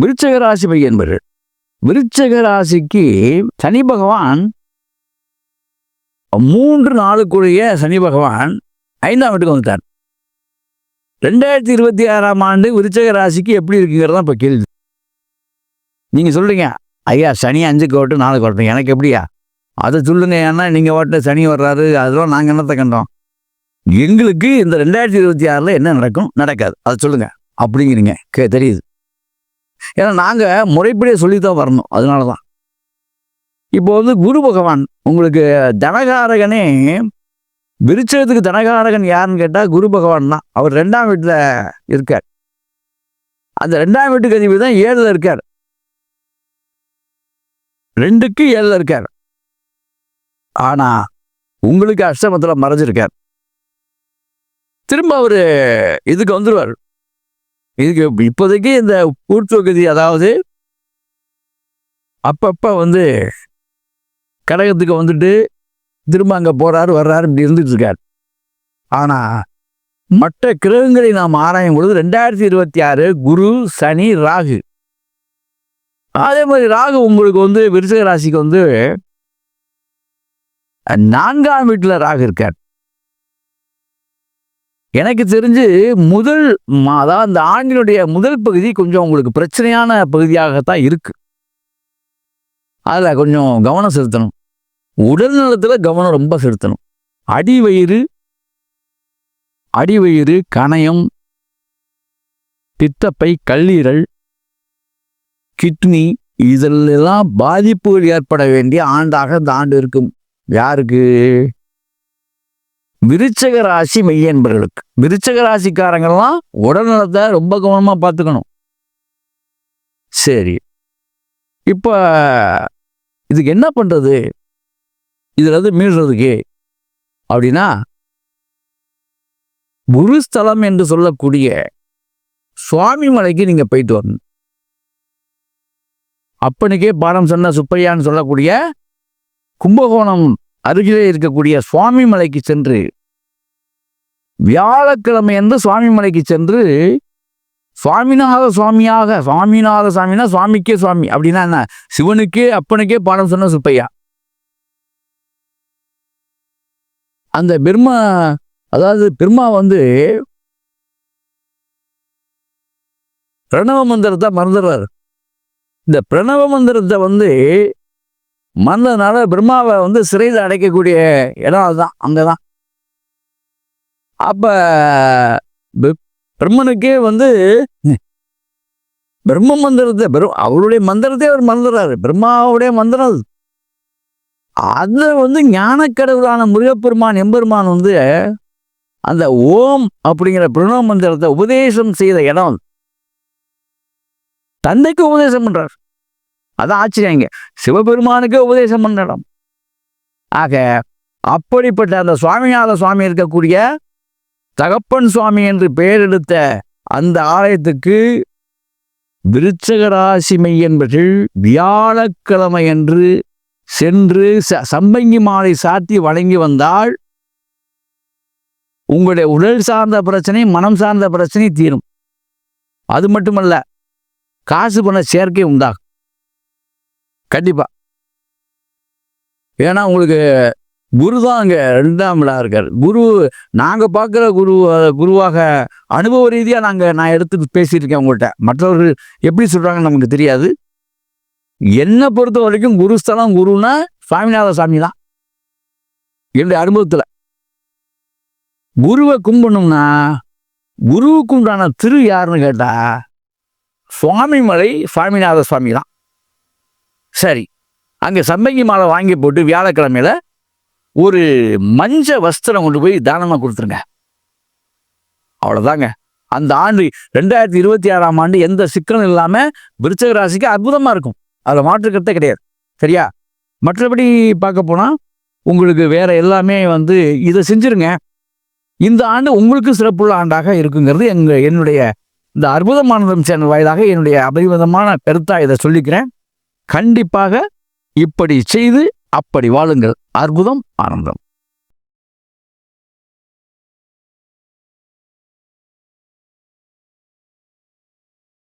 விருச்சக ராசி பையன்பர்கள் விருச்சக ராசிக்கு சனி பகவான் மூன்று நாளுக்குரிய சனி பகவான் ஐந்தாம் வீட்டுக்கு வந்துட்டார். ரெண்டாயிரத்தி இருபத்தி ஆறாம் ஆண்டு விருச்சக ராசிக்கு எப்படி இருக்குங்கிறது தான் இப்போ கேள்வி. நீங்கள் சொல்கிறீங்க ஐயா சனி அஞ்சுக்கு ஓட்டு நாளுக்கு ஓட்டணும் எனக்கு எப்படியா? அதை சொல்லுங்க ஏன்னா நீங்கள் ஓட்ட சனி வர்றாரு அதெல்லாம் நாங்கள் என்னத்தை கண்டோம்? எங்களுக்கு இந்த ரெண்டாயிரத்தி இருபத்தி ஆறில் என்ன நடக்கும்? நடக்காது. அதை சொல்லுங்கள் அப்படிங்கிறீங்க. கே தெரியுது. ஏன்னா நாங்கள் முறைப்படியே சொல்லித்தான் வரணும். அதனால தான் இப்போ வந்து குரு பகவான் உங்களுக்கு தனகாரகனே விருச்சத்துக்கு தனகாரகன் யாருன்னு கேட்டால் குரு பகவான் தான். அவர் ரெண்டாம் வீட்டில் இருக்கார். அந்த ரெண்டாம் வீட்டுக்கு அதிபதி தான் ஏழில் இருக்கார். ரெண்டுக்கு ஏழில் இருக்கார். ஆனால் உங்களுக்கு அஷ்டமத்தில் மறைஞ்சிருக்கார். திரும்ப அவர் இதுக்கு வந்துடுவார் இதுக்கு இப்போதைக்கு இந்த கூட்டுவகுதி அதாவது அப்பப்போ வந்து கடகத்துக்கு வந்துட்டு திரும்ப அங்கே போகிறாரு வர்றாரு இப்படி இருந்துட்டு இருக்கார் ஆனால் மற்ற கிரகங்களை நாம் ஆராயும் பொழுது ரெண்டாயிரத்தி இருபத்தி ஆறு குரு சனி ராகு. அதே மாதிரி ராகு உங்களுக்கு வந்து விருச்சக ராசிக்கு வந்து நான்காம் வீட்டில் ராகு இருக்கார். எனக்கு தெரிஞ்சு முதல் அதாவது அந்த ஆண்டினுடைய முதல் பகுதி கொஞ்சம் உங்களுக்கு பிரச்சனையான பகுதியாகத்தான் இருக்கு. அதில் கொஞ்சம் கவனம் செலுத்தணும். உடல் நலத்தில் கவனம் ரொம்ப செலுத்தணும். அடி வயிறு அடிவயிறு கணையம் பித்தப்பை கல்லீரல் கிட்னி இதெல்லாம் பாதிப்புகள் ஏற்பட வேண்டிய ஆண்டாக இந்த ஆண்டு இருக்கும். யாருக்கு? விருச்சக ராசி மெய்யன்பர்களுக்கு. விருச்சக ராசிக்காரங்கெல்லாம் உடல் நலத்தை ரொம்ப கவனமாக பார்த்துக்கணும். சரி. இப்போ இதுக்கு என்ன பண்ணுறது இதுல இருந்து மீள்றதுக்கு அப்படின்னா குருஸ்தலம் என்று சொல்லக்கூடிய சுவாமி மலைக்கு நீங்கள் போயிட்டு வரணும். அப்பனுக்கே பாடம் சொன்ன சுப்பையான்னு சொல்லக்கூடிய கும்பகோணம் அருகிலே இருக்கக்கூடிய சுவாமி மலைக்கு சென்று வியாழக்கிழமை என்று சுவாமி மலைக்கு சென்று சுவாமிநாத சுவாமியாக சுவாமிநாத சுவாமினா சுவாமிக்கே சுவாமி. அப்படின்னா என்ன? சிவனுக்கே அப்பனுக்கே பாடம் சொன்ன சுப்பையா அந்த பிரம்மா அதாவது பிரம்மா வந்து பிரணவ மந்திரத்தை மறந்துடுறாரு. இந்த பிரணவ மந்திரத்தை வந்து மறந்ததுனால பிரம்மாவை வந்து சிறையில் அடைக்கக்கூடிய இடம் அதுதான். அங்கே தான் அப்ப பிரம்மனுக்கே வந்து பிரம்ம மந்திரத்தை பிர- அவருடைய மந்திரத்தை அவர் மறந்துடுறாரு பிரம்மாவுடைய மந்திரம் அது. அதை வந்து ஞானக்கடவுளான முருகப்பெருமான் எம்பெருமான் வந்து அந்த ஓம் அப்படிங்கிற பிரணவ மந்திரத்தை உபதேசம் செய்த இடம் தந்தைக்கு உபதேசம் பண்றார். அதான் ஆச்சரியம் இங்க. சிவபெருமானுக்கு உபதேசம் பண்ண இடம். ஆக அப்படிப்பட்ட அந்த சுவாமிநாத சுவாமி இருக்கக்கூடிய தகப்பன் சுவாமி என்று பெயர் எடுத்த அந்த ஆலயத்துக்கு விருச்சகராசி மையன்பர்கள் வியாழக்கிழமை என்று சென்று ச- சம்பங்கி மாலை சாத்தி வழங்கி வந்தால் உங்களுடைய உடல் சார்ந்த பிரச்சனை மனம் சார்ந்த பிரச்சனை தீரும். அது மட்டுமல்ல காசு பண சேர்க்கை உண்டாகும். கண்டிப்பாக ஏன்னா உங்களுக்கு குரு தான் அங்கே ரெண்டாம் இடம் இருக்கார். குரு நாங்கள் பார்க்குற குரு குருவாக அனுபவ ரீதியாக நாங்கள் நான் எடுத்து பேசியிருக்கேன் உங்கள்கிட்ட மற்றவர்கள் எப்படி சொல்கிறாங்கன்னு நமக்கு தெரியாது. என்னை பொறுத்த வரைக்கும் குருஸ்தலம் குருன்னா சுவாமிநாத சாமி தான். என்னுடைய அனுபவத்தில். குருவை கும்பிடணும்னா குருவுக்கு உண்டான திரு யாருன்னு கேட்டா சுவாமிமலை சுவாமிநாத சுவாமி தான். சரி அங்கே சம்பங்கி மாலை வாங்கி போட்டு வியாழக்கிழமையில ஒரு மஞ்ச வஸ்திரம் கொண்டு போய் தானமாக கொடுத்துருங்க. அவ்வளோதாங்க அந்த ஆண்டு ரெண்டாயிரத்தி இருபத்தி ஆறாம் ஆண்டு எந்த சிக்கலும் இல்லாமல் விருச்சக ராசிக்கு அற்புதமாக இருக்கும். அதில் மாற்றுக்கிறதே கிடையாது. சரியா? மற்றபடி பார்க்க போனால் உங்களுக்கு வேற எல்லாமே வந்து இதை செஞ்சுருங்க. இந்த ஆண்டு உங்களுக்கு சிறப்புள்ள ஆண்டாக இருக்குங்கிறது எங்கள் என்னுடைய இந்த அற்புதமானதம் சேனல் வாயிலாக என்னுடைய அபரிவிதமான கருத்தாக இதை சொல்லிக்கிறேன். கண்டிப்பாக இப்படி செய்து அப்படி வாழுங்கள். அற்புதம் ஆனந்தம்.